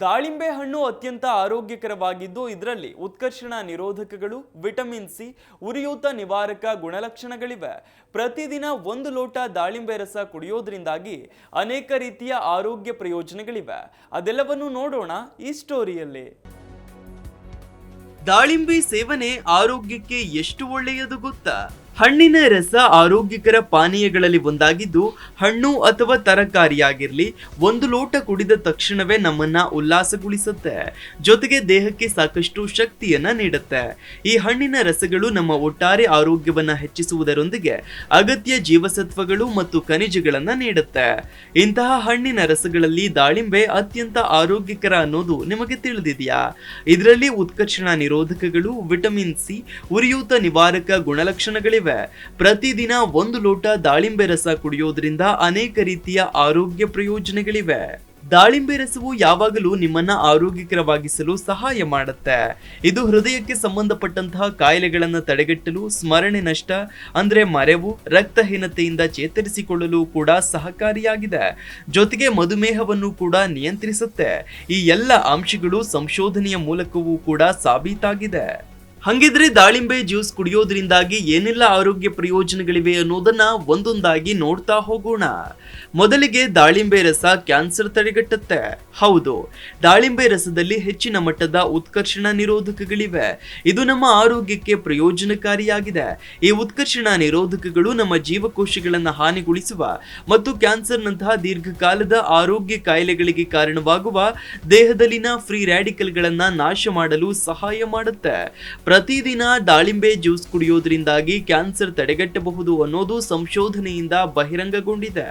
ದಾಳಿಂಬೆ ಹಣ್ಣು ಅತ್ಯಂತ ಆರೋಗ್ಯಕರವಾಗಿದ್ದು, ಇದರಲ್ಲಿ ಉತ್ಕರ್ಷಣ ನಿರೋಧಕಗಳು, ವಿಟಮಿನ್ ಸಿ, ಉರಿಯೂತ ನಿವಾರಕ ಗುಣಲಕ್ಷಣಗಳಿವೆ. ಪ್ರತಿದಿನ ಒಂದು ಲೋಟ ದಾಳಿಂಬೆ ರಸ ಕುಡಿಯೋದ್ರಿಂದಾಗಿ ಅನೇಕ ರೀತಿಯ ಆರೋಗ್ಯ ಪ್ರಯೋಜನಗಳಿವೆ. ಅದೆಲ್ಲವನ್ನು ನೋಡೋಣ ಈ ಸ್ಟೋರಿಯಲ್ಲಿ. ದಾಳಿಂಬೆ ಸೇವನೆ ಆರೋಗ್ಯಕ್ಕೆ ಎಷ್ಟು ಒಳ್ಳೆಯದು ಗೊತ್ತಾ? ಹಣ್ಣಿನ ರಸ ಆರೋಗ್ಯಕರ ಪಾನೀಯಗಳಲ್ಲಿ ಒಂದಾಗಿದ್ದು, ಹಣ್ಣು ಅಥವಾ ತರಕಾರಿಯಾಗಿರಲಿ, ಒಂದು ಲೋಟ ಕುಡಿದ ತಕ್ಷಣವೇ ನಮ್ಮನ್ನ ಉಲ್ಲಾಸಗೊಳಿಸುತ್ತೆ. ಜೊತೆಗೆ ದೇಹಕ್ಕೆ ಸಾಕಷ್ಟು ಶಕ್ತಿಯನ್ನ ನೀಡುತ್ತೆ. ಈ ಹಣ್ಣಿನ ರಸಗಳು ನಮ್ಮ ಒಟ್ಟಾರೆ ಆರೋಗ್ಯವನ್ನ ಹೆಚ್ಚಿಸುವುದರೊಂದಿಗೆ ಅಗತ್ಯ ಜೀವಸತ್ವಗಳು ಮತ್ತು ಖನಿಜಗಳನ್ನ ನೀಡುತ್ತೆ. ಇಂತಹ ಹಣ್ಣಿನ ರಸಗಳಲ್ಲಿ ದಾಳಿಂಬೆ ಅತ್ಯಂತ ಆರೋಗ್ಯಕರ ಅನ್ನೋದು ನಿಮಗೆ ತಿಳಿದಿದೆಯಾ? ಇದರಲ್ಲಿ ಉತ್ಕರ್ಷಣ ನಿರೋಧಕಗಳು, ವಿಟಮಿನ್ ಸಿ, ಉರಿಯೂತ ನಿವಾರಕ ಗುಣಲಕ್ಷಣಗಳಿವೆ. ಪ್ರತಿದಿನ ಒಂದು ಲೋಟ ದಾಳಿಂಬೆ ರಸ ಕುಡಿಯೋದ್ರಿಂದ ಅನೇಕ ರೀತಿಯ ಆರೋಗ್ಯ ಪ್ರಯೋಜನಗಳಿವೆ. ದಾಳಿಂಬೆ ರಸವು ಯಾವಾಗಲೂ ನಿಮ್ಮನ್ನ ಆರೋಗ್ಯಕರವಾಗಿಸಲು ಸಹಾಯ ಮಾಡುತ್ತೆ. ಇದು ಹೃದಯಕ್ಕೆ ಸಂಬಂಧಪಟ್ಟಂತಹ ಕಾಯಿಲೆಗಳನ್ನು ತಡೆಗಟ್ಟಲು, ಸ್ಮರಣೆ ನಷ್ಟ, ಅಂದ್ರೆ ಮರೆವು, ರಕ್ತಹೀನತೆಯಿಂದ ಚೇತರಿಸಿಕೊಳ್ಳಲು ಕೂಡ ಸಹಕಾರಿಯಾಗಿದೆ. ಜೊತೆಗೆ ಮಧುಮೇಹವನ್ನು ಕೂಡ ನಿಯಂತ್ರಿಸುತ್ತೆ. ಈ ಎಲ್ಲ ಅಂಶಗಳು ಸಂಶೋಧನೆಯ ಮೂಲಕವೂ ಕೂಡ ಸಾಬೀತಾಗಿದೆ. ಹಂಗಿದ್ರೆ ದಾಳಿಂಬೆ ಜ್ಯೂಸ್ ಕುಡಿಯೋದ್ರಿಂದಾಗಿ ಏನೆಲ್ಲ ಆರೋಗ್ಯ ಪ್ರಯೋಜನಗಳಿವೆ ಅನ್ನೋದನ್ನ ಒಂದೊಂದಾಗಿ ನೋಡ್ತಾ ಹೋಗೋಣ. ಮೊದಲಿಗೆ ದಾಳಿಂಬೆ ರಸ ಕ್ಯಾನ್ಸರ್ ತಡೆಗಟ್ಟುತ್ತೆ. ಹೌದು, ದಾಳಿಂಬೆ ರಸದಲ್ಲಿ ಹೆಚ್ಚಿನ ಮಟ್ಟದ ಉತ್ಕರ್ಷಣ ನಿರೋಧಕಗಳಿವೆ. ಇದು ನಮ್ಮ ಆರೋಗ್ಯಕ್ಕೆ ಪ್ರಯೋಜನಕಾರಿಯಾಗಿದೆ. ಈ ಉತ್ಕರ್ಷಣ ನಿರೋಧಕಗಳು ನಮ್ಮ ಜೀವಕೋಶಗಳನ್ನು ಹಾನಿಗೊಳಿಸುವ ಮತ್ತು ಕ್ಯಾನ್ಸರ್ನಂತಹ ದೀರ್ಘಕಾಲದ ಆರೋಗ್ಯ ಕಾಯಿಲೆಗಳಿಗೆ ಕಾರಣವಾಗುವ ದೇಹದಲ್ಲಿನ ಫ್ರೀ ರ್ಯಾಡಿಕಲ್ಗಳನ್ನು ನಾಶ ಮಾಡಲು ಸಹಾಯ ಮಾಡುತ್ತೆ. ಪ್ರತಿದಿನ ದಾಳಿಂಬೆ ಜ್ಯೂಸ್ ಕುಡಿಯೋದ್ರಿಂದಾಗಿ ಕ್ಯಾನ್ಸರ್ ತಡೆಗಟ್ಟಬಹುದು ಅನ್ನೋದು ಸಂಶೋಧನೆಯಿಂದ ಬಹಿರಂಗಗೊಂಡಿದೆ.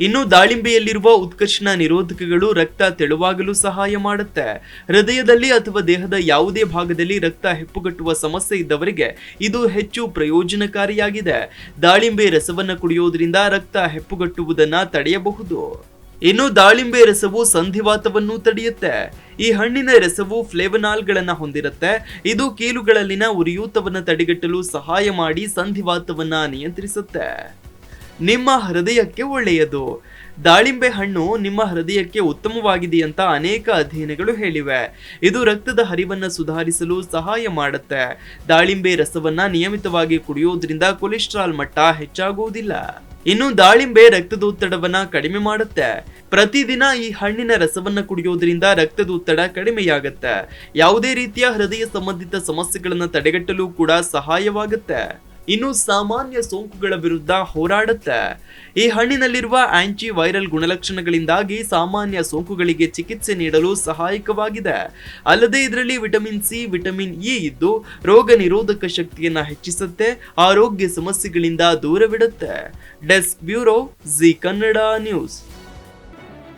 ಇನ್ನು ದಾಳಿಂಬೆಯಲ್ಲಿರುವ ಉತ್ಕರ್ಷಣ ನಿರೋಧಕಗಳು ರಕ್ತ ತೆಳುವಾಗಲು ಸಹಾಯ ಮಾಡುತ್ತೆ. ಹೃದಯದಲ್ಲಿ ಅಥವಾ ದೇಹದ ಯಾವುದೇ ಭಾಗದಲ್ಲಿ ರಕ್ತ ಹೆಪ್ಪುಗಟ್ಟುವ ಸಮಸ್ಯೆ ಇದ್ದವರಿಗೆ ಇದು ಹೆಚ್ಚು ಪ್ರಯೋಜನಕಾರಿಯಾಗಿದೆ. ದಾಳಿಂಬೆ ರಸವನ್ನು ಕುಡಿಯೋದ್ರಿಂದ ರಕ್ತ ಹೆಪ್ಪುಗಟ್ಟುವುದನ್ನು ತಡೆಯಬಹುದು. ಇನ್ನು ದಾಳಿಂಬೆ ರಸವು ಸಂಧಿವಾತವನ್ನು ತಡೆಯುತ್ತೆ. ಈ ಹಣ್ಣಿನ ರಸವು ಫ್ಲೇವನಾಲ್ಗಳನ್ನು ಹೊಂದಿರುತ್ತೆ. ಇದು ಕೀಲುಗಳಲ್ಲಿನ ಉರಿಯೂತವನ್ನು ತಡೆಗಟ್ಟಲು ಸಹಾಯ ಮಾಡಿ ಸಂಧಿವಾತವನ್ನು ನಿಯಂತ್ರಿಸುತ್ತೆ. ನಿಮ್ಮ ಹೃದಯಕ್ಕೆ ಒಳ್ಳೆಯದು. ದಾಳಿಂಬೆ ಹಣ್ಣು ನಿಮ್ಮ ಹೃದಯಕ್ಕೆ ಉತ್ತಮವಾಗಿದೆ ಅಂತ ಅನೇಕ ಅಧ್ಯಯನಗಳು ಹೇಳಿವೆ. ಇದು ರಕ್ತದ ಹರಿವನ್ನು ಸುಧಾರಿಸಲು ಸಹಾಯ ಮಾಡುತ್ತೆ. ದಾಳಿಂಬೆ ರಸವನ್ನ ನಿಯಮಿತವಾಗಿ ಕುಡಿಯೋದ್ರಿಂದ ಕೊಲೆಸ್ಟ್ರಾಲ್ ಮಟ್ಟ ಹೆಚ್ಚಾಗುವುದಿಲ್ಲ. ಇನ್ನು ದಾಳಿಂಬೆ ರಕ್ತದೊತ್ತಡವನ್ನ ಕಡಿಮೆ ಮಾಡುತ್ತೆ. ಪ್ರತಿದಿನ ಈ ಹಣ್ಣಿನ ರಸವನ್ನು ಕುಡಿಯೋದ್ರಿಂದ ರಕ್ತದೊತ್ತಡ ಕಡಿಮೆಯಾಗುತ್ತೆ. ಯಾವುದೇ ರೀತಿಯ ಹೃದಯ ಸಂಬಂಧಿತ ಸಮಸ್ಯೆಗಳನ್ನು ತಡೆಗಟ್ಟಲು ಕೂಡ ಸಹಾಯವಾಗುತ್ತೆ. ಇನ್ನು ಸಾಮಾನ್ಯ ಸೋಂಕುಗಳ ವಿರುದ್ಧ ಹೋರಾಡುತ್ತೆ. ಈ ಹಣ್ಣಿನಲ್ಲಿರುವ ಆಂಟಿ ವೈರಲ್ ಗುಣಲಕ್ಷಣಗಳಿಂದಾಗಿ ಸಾಮಾನ್ಯ ಸೋಂಕುಗಳಿಗೆ ಚಿಕಿತ್ಸೆ ನೀಡಲು ಸಹಾಯಕವಾಗಿದೆ. ಅಲ್ಲದೆ ಇದರಲ್ಲಿ ವಿಟಮಿನ್ ಸಿ, ವಿಟಮಿನ್ ಇ ಇದ್ದು ರೋಗ ನಿರೋಧಕ ಶಕ್ತಿಯನ್ನು ಹೆಚ್ಚಿಸುತ್ತೆ, ಆರೋಗ್ಯ ಸಮಸ್ಯೆಗಳಿಂದ ದೂರವಿಡುತ್ತೆ. Desk bureau Zee Kannada news.